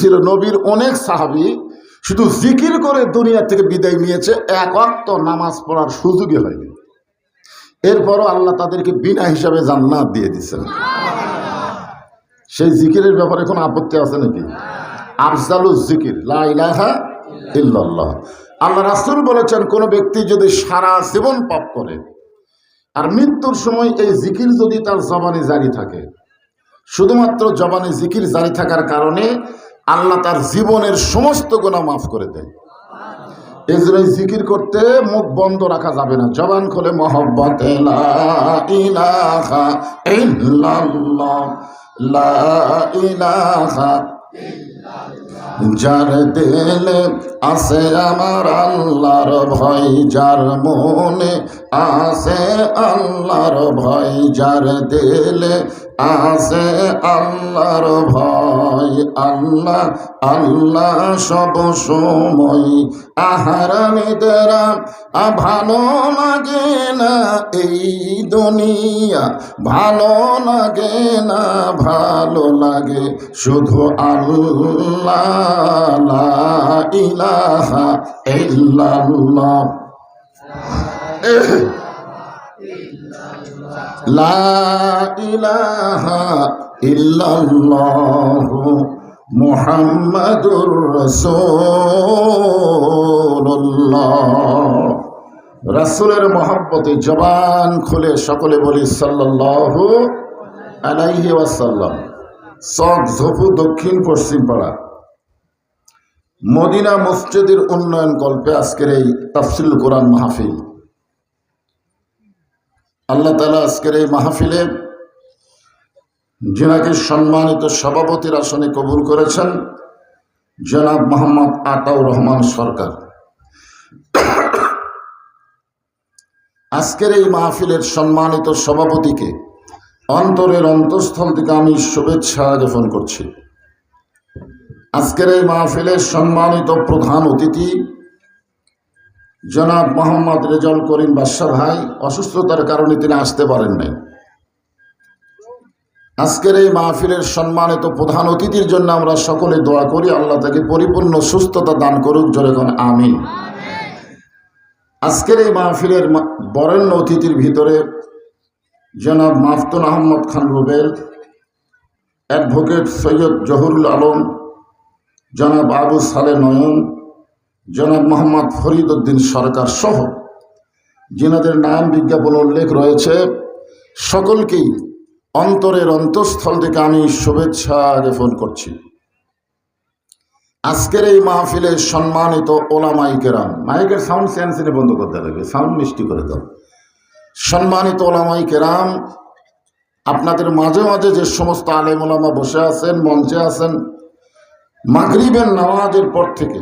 ছিল নবীর অনেক সাহাবি, শুধু জিকির করে দুনিয়া থেকে বিদায় নিয়েছে, এক অক্ত নামাজ পড়ার সুযোগই হয়নি। এরপরও আল্লাহ তাদেরকে বিনা হিসাবে জান্নাত দিয়ে দিচ্ছেন সেই জিকিরের ব্যাপারে কোনো আপত্তি আছে নাকি? আফজালু জিকির আল্লাহ রাসূল বলেছেন, কোন ব্যক্তি যদি সারা জীবন পাপ করে, আর মৃত্যুর সময় এই জিকির যদি তার জবানে জারি থাকে, শুধুমাত্র জবানে জিকির জারি থাকার কারণে আল্লাহ তার জীবনের সমস্ত গুণা মাফ করে দেয়। এই জিকির করতে মুখ বন্ধ রাখা যাবে না। জবান খোলে, মহব্বত যার দিলে আছে আমার আল্লাহর ভয়, যার মনে আছে আল্লাহর ভয়, যার দিলে আছে আল্লাহর ভয়, আল্লাহ আল্লাহ সব সময়। আহারানিদেরা ভালো লাগে না এই দুনিয়া, ভালো লাগে না, ভালো লাগে শুধু আল্লাহ ইলাহা ইল্লাল্লাহ। লা ইলাহা ইল্লাল্লাহ মুহাম্মাদুর রাসূলুল্লাহ। রাসূলের মহব্বতে জবান খুলে সকলে বলি সাল্লাল্লাহু আলাইহি ওয়াসাল্লাম। চক ঝফু দক্ষিণ পশ্চিম পাড়া। মদিনা মসজিদের উন্নয়ন কল্পে আজকের এই তাফসিল কোরআন মাহফিল। আল্লাহ তালা আজকের এই মাহফিলে যিনাকে সম্মানিত সভাপতির আসনে কবুল করেছেন জনাব মোহাম্মদ আতাউর রহমান সরকার। আজকের এই মাহফিলের সম্মানিত সভাপতিকে অন্তরের অন্তঃস্থল থেকে আমি শুভেচ্ছা জ্ঞাপন করছি। আজকের এই মাহফিলের সম্মানিত প্রধান অতিথি জনাব মোহাম্মদ রেজল করিম বাদশাহ ভাই, অসুস্থতার কারণে তিনি আসতে পারেন নাই। আজকের এই মাহফিলের সম্মানিত প্রধান অতিথির জন্য আমরা সকলে দোয়া করি, আল্লাহ তাকে পরিপূর্ণ সুস্থতা দান করুক কোন, আমিন। আজকের এই মাহফিলের বরেণ্য অতিথির ভিতরে জনাব মাফতুন আহমদ খান রুবেল, অ্যাডভোকেট সৈয়দ জহুরুল আলম, জনাব আবু সালে নয়ন জনাব মোহাম্মদ ফরিদ উদ্দিন সরকার সহ, যেনাদের নাম বিজ্ঞাপন উল্লেখ রয়েছে, সকলকেই অন্তরের অন্তঃস্থল থেকে আমি শুভেচ্ছা জ্ঞাপন করছি। আজকের এই মাহফিলে সম্মানিত ওলামাই কেরাম, মাইকের সাউন্ড সেন্সিনে বন্ধ করতে হবে, সাউন্ড মিষ্টি করে দাও। সম্মানিত ওলামাই কেরাম, আপনাদের মাঝে মাঝে যে সমস্ত আলেম ওলামা বসে আছেন, মঞ্চে আছেন, মাগরিবের নামাজের পর থেকে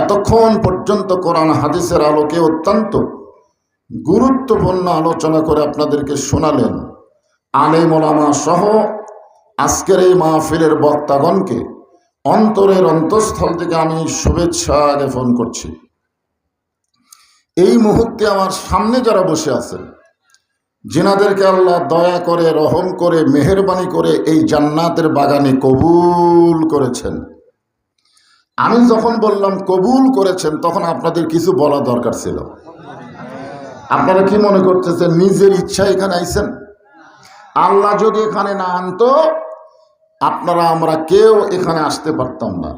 এতক্ষণ পর্যন্ত কোরআন হাদিসের আলোকে অত্যন্ত গুরুত্বপূর্ণ আলোচনা করে আপনাদেরকে শোনালেন। আলেম ওলামা সহ আজকের এই মাহফিলের বক্তাগণকে অন্তরের অন্তঃস্থল থেকে আমি শুভেচ্ছা জ্ঞাপন করছি। এই মুহূর্তে আমার সামনে যারা বসে আছেন, যিনাদেরকে আল্লাহ দয়া করে, রহম করে, মেহরবানি করে এই জান্নাতের বাগানে কবুল করেছেন আমি যখন বললাম কবুল করেছেন, তখন আপনাদের কিছু বলা দরকার ছিল। আপনারা কি মনে করতেছেন, নিজের ইচ্ছা এখানে আইছেন? আল্লাহ যদি এখানে না আনতো, আপনারা, আমরা কেউ এখানে আসতে পারতাম না।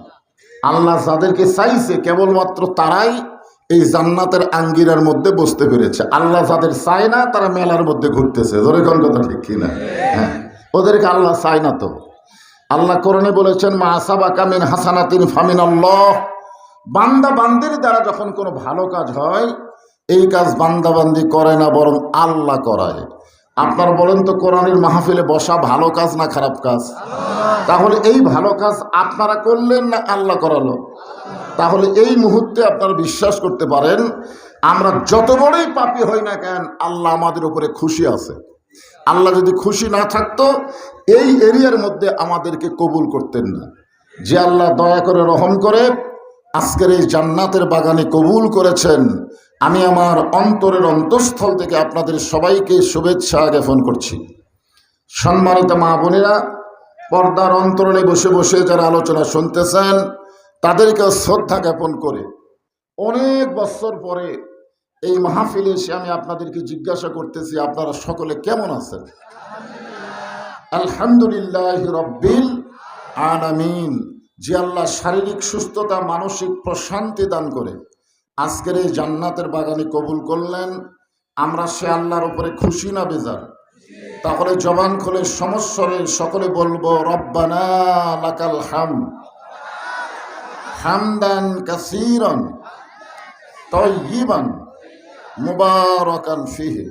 আল্লাহ যাদেরকে চাইছে, কেবলমাত্র তারাই এই জান্নাতের আঙ্গিরার মধ্যে বসতে পেরেছে। আল্লাহ যাদের চায় না, তারা মেলার মধ্যে ঘুরতেছে। ধরে কোন কথা ঠিক কিনা? হ্যাঁ। ওদেরকে আল্লাহ চায় না তো। আল্লাহ করণে বলেছেন, মা আসাবা কামিন হাসানাতিন ফামিন আল্লাহ বান্দা বান্দির দ্বারা যখন কোনো ভালো কাজ হয়, এই কাজ বান্দাবান্দি করে না, বরং আল্লাহ করায়। আপনার বলেন তো, কোরআনের মাহফিলে বসা ভালো কাজ না খারাপ কাজ? তাহলে এই ভালো কাজ আপনারা করলেন না আল্লাহ করালো? তাহলে এই মুহূর্তে আপনারা বিশ্বাস করতে পারেন, আমরা যত বড়ই পাপি হই না কেন, আল্লাহ আমাদের উপরে খুশি আছে। আল্লাহ যদি খুশি না থাকতো, এই এরিয়ার মধ্যে আমাদেরকে কবুল করতেন না। যে আল্লাহ দয়া করে রহম করে, আজকের এই জান্নাতের বাগানে কবুল করেছেন। আমি আমার অন্তরের অন্তঃস্থল থেকে আপনাদের সবাইকে শুভেচ্ছা জ্ঞাপন করছি। সম্মানিত মা বোনেরা, পর্দার অন্তরণে বসে বসে যারা আলোচনা শুনতেছেন তাদেরকে শ্রদ্ধা জ্ঞাপন করে, অনেক বছর পরে এই মাহফিলে এসে আমি আপনাদেরকে জিজ্ঞাসা করতেছি, আপনারা সকলে কেমন আছেন? আলহামদুলিল্লাহ রব্বিল আলামিন। যে আল্লাহ শারীরিক সুস্থতা, মানসিক প্রশান্তি দান করে, আজকের এই জান্নাতের বাগানে কবুল করলেন, আমরা সে আল্লাহর উপরে খুশি না বেজার? তাহলে জবান খুলে সমস্বরে সকলে বলব, রব্বানা হাম। হামদান কাসিরন তয়িবান মুবারকান ফিহে।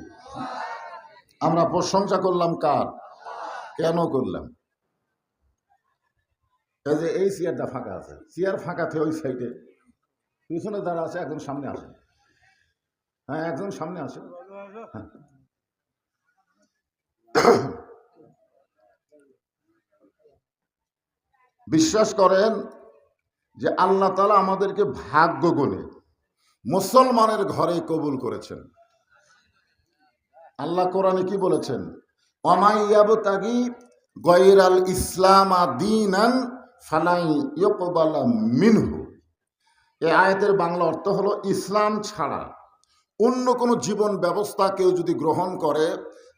আমরা প্রশংসা করলাম কার? কেন করলাম? এই যে এই চেয়ারটা ফাঁকা আছে। চেয়ার ফাঁকা থেকে ওই সাইডে পিছনে যারা আছে, একজন সামনে আসে। হ্যাঁ একজন সামনে আসে। হ্যাঁ। বিশ্বাস করেন যে আল্লাহ তালা আমাদেরকে ভাগ্য গুণে। মুসলমানের ঘরে কবুল করেছেন। আল্লাহ কোরআনে কি বলেছেন? অমাইয়াব তাগি গয়রাল ইসলাম দিনান ফালাই ইয়কবালা মিনহু। এই আয়াতের বাংলা অর্থ হলো ইসলাম ছাড়া অন্য কোনো জীবন ব্যবস্থা কেউ যদি গ্রহণ করে,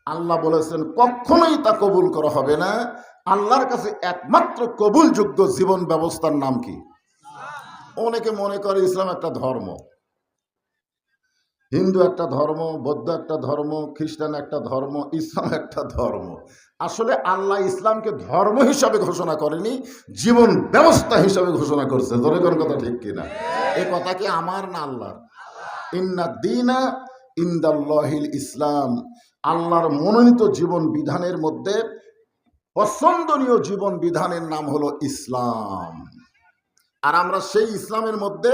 আল্লাহ বলেছেন, কখনোই তা কবুল করা হবে না। আল্লাহর কাছে একমাত্র কবুলযোগ্য জীবন ব্যবস্থার নাম কি? অনেকে মনে করে ইসলাম একটা ধর্ম। হিন্দু একটা ধর্ম, বৌদ্ধ একটা ধর্ম, খ্রিস্টান একটা ধর্ম, ইসলাম একটা ধর্ম। আসলে আল্লাহ ইসলামকে ধর্ম হিসাবে ঘোষণা করেনি, জীবন ব্যবস্থা হিসাবে ঘোষণা করছে। জনগণ কথা ঠিক কিনা? এই কথা কি আমার না আল্লাহর? ইন্না দিনা ইন্দাল্লাহিল ইসলাম। আল্লাহর মনোনীত জীবন বিধানের মধ্যে পছন্দনীয় জীবন বিধানের নাম হলো ইসলাম। আর আমরা সেই ইসলামের মধ্যে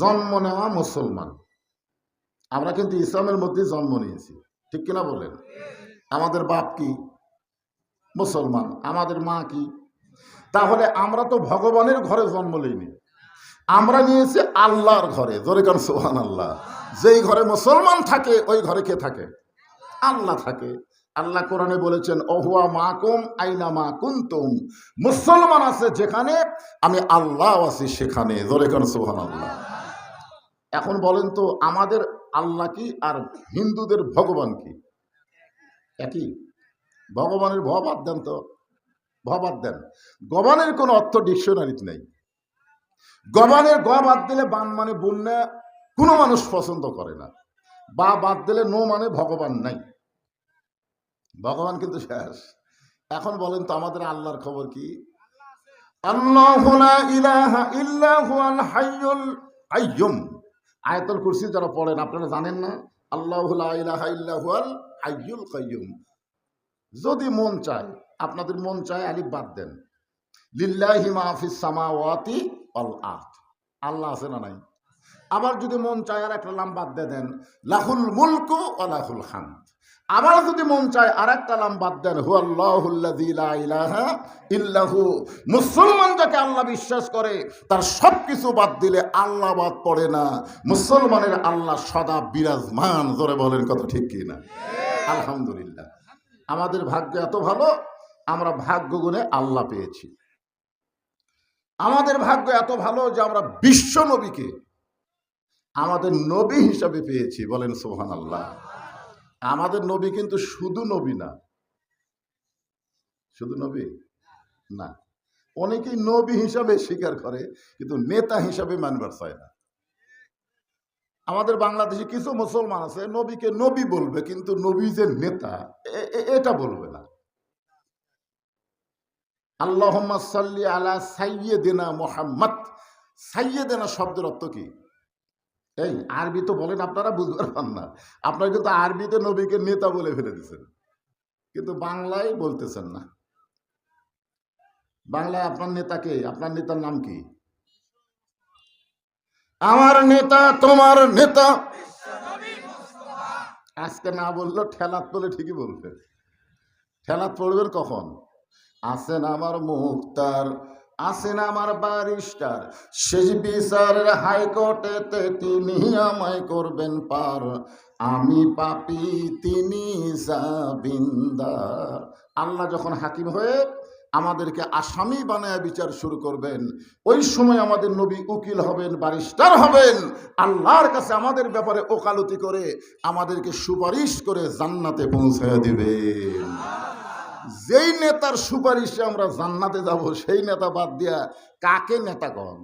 জন্ম নেওয়া মুসলমান। আমরা কিন্তু ইসলামের মধ্যে জন্ম নিয়েছি। ঠিক কিনা বলেন? আমাদের বাপ কি মুসলমান? আমাদের মা কি? তাহলে আমরা তো ভগবানের ঘরে জন্ম লইনি আমরা নিয়েছি আল্লাহর ঘরে। জোরে কারণ সোহান আল্লাহ যেই ঘরে মুসলমান থাকে, ওই ঘরে কে থাকে? আল্লাহ থাকে। আল্লাহ কোরআনে বলেছেন, অহুয়া মা কুম আইনা মা কুন্তুম? মুসলমান আছে যেখানে, আমি আল্লাহ আছি সেখানে। জোরে কারণ সোহান আল্লাহ এখন বলেন তো, আমাদের আল্লাহ কি আর হিন্দুদের ভগবান কি? একই। ভগবানের ভ বাদ দেন তো। ভ বাদ দেন। গবানের কোনো অর্থ ডিকশনারিতে নেই। গবানের গ বাদ দিলে বান মানে বন্যা, কোনো মানুষ পছন্দ করে না। বা বাদ দিলে নো মানে ভগবান নাই। ভগবান কিন্তু শেষ। এখন বলেন তো আমাদের আল্লাহর খবর কি? আল্লাহ ইলাহা ইল্লাহু হাইয়ুল আয়াতুল কুরসি যারা পড়েন, আপনারা জানেন না? আল্লাহুল হাইয়ুল কাইয়ুম। যদি মন চায়, আপনাদের মন চায় আলিফ বাদ দেন। লিল্লাহি মাহফিস সামাওয়াতি অল আর্থ আল্লাহ আছে না নাই? আবার যদি মন চায় আর একটা লাম বাদ দেন, লাহুল মুলকু ও লাহুল হামদ। আবার যদি মন চায় আর একটা লাম বাদ দেন হু ইল্লাহু। মুসলমান যাকে আল্লাহ বিশ্বাস করে, তার সব কিছু বাদ দিলে আল্লাহ বাদ পড়ে না। মুসলমানের আল্লাহ সদা বিরাজমান, জোরে বলেন কত ঠিক কি না? আলহামদুলিল্লাহ। আমাদের ভাগ্য এত ভালো, আমরা ভাগ্য গুণে আল্লাহ পেয়েছি। আমাদের ভাগ্য এত ভালো যে আমরা বিশ্ব নবীকে, আমাদের নবী হিসাবে পেয়েছি, বলেন সোহান আল্লাহ আমাদের নবী কিন্তু শুধু নবী না। শুধু নবী? না। অনেকেই নবী হিসাবে স্বীকার করে, কিন্তু নেতা হিসাবে মানবার চায় না। আমাদের বাংলাদেশে কিছু মুসলমান আছে, নবীকে নবী বলবে, কিন্তু নবী যে নেতা এটা বলবে না। আল্লাহ সাল্লি আলা সাইয়েদেনা মোহাম্মদ। সাইয়েদেনা শব্দের অর্থ কি? এই, আরবি তো বলেন আপনারা, বুঝতে পারবেন না। আপনারা কিন্তু আরবিতে নবীকে নেতা বলে ফেলে দিচ্ছেন কিন্তু বাংলায় বলতেছেন না। বাংলায় আপনার নেতাকে আপনার নেতার নাম কি? আমার নেতা, তোমার নেতা। আজকে না বলল ঠেলাত বলে ঠিকই বলবে। ঠেলাত পড়বেন কখন? আসেন আমার মুক্তার আসেন আমার বারিস্টার শেষ বিচারের হাইকোর্টেতে তিনি আমায় করবেন পার। আমি পাপি, তিনি জাবিন্দার আল্লাহ যখন হাকিম হয়ে আমাদেরকে আসামি বানায় বিচার শুরু করবেন, ওই সময় আমাদের নবী উকিল হবেন, ব্যারিস্টার হবেন। আল্লাহর কাছে আমাদের ব্যাপারে ওকালতি করে আমাদেরকে সুপারিশ করে জান্নাতে পৌঁছায় দিবেন। যেই নেতার সুপারিশে আমরা জান্নাতে যাব, সেই নেতা বাদ দিয়া কাকে নেতা কন?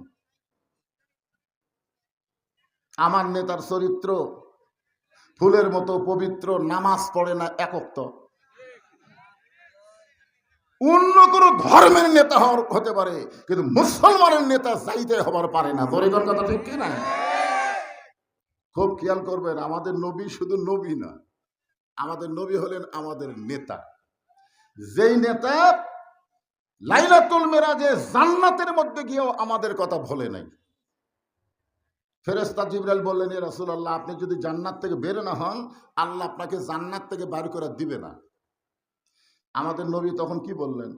আমার নেতার চরিত্র ফুলের মতো পবিত্র, নামাজ পড়ে না একক অন্য কোনো ধর্মের নেতা হওয়ার হতে পারে, কিন্তু মুসলমানের নেতা চাইতে হবার পারে না। দরিদ্র কথা ঠিক কি না খুব খেয়াল করবেন, আমাদের নবী শুধু নবী না আমাদের নবী হলেন আমাদের নেতা। যেই নেতা লাইলাতুল মেরাজে জান্নাতের মধ্যে গিয়েও আমাদের কথা ভোলে নাই। ফেরেস্তা জিবরাল বললেন, এ আল্লাহ আপনি যদি জান্নাত থেকে বের না হন, আল্লাহ আপনাকে জান্নাত থেকে বার করে দিবে না। আমাদের নবী তখন কি বললেন?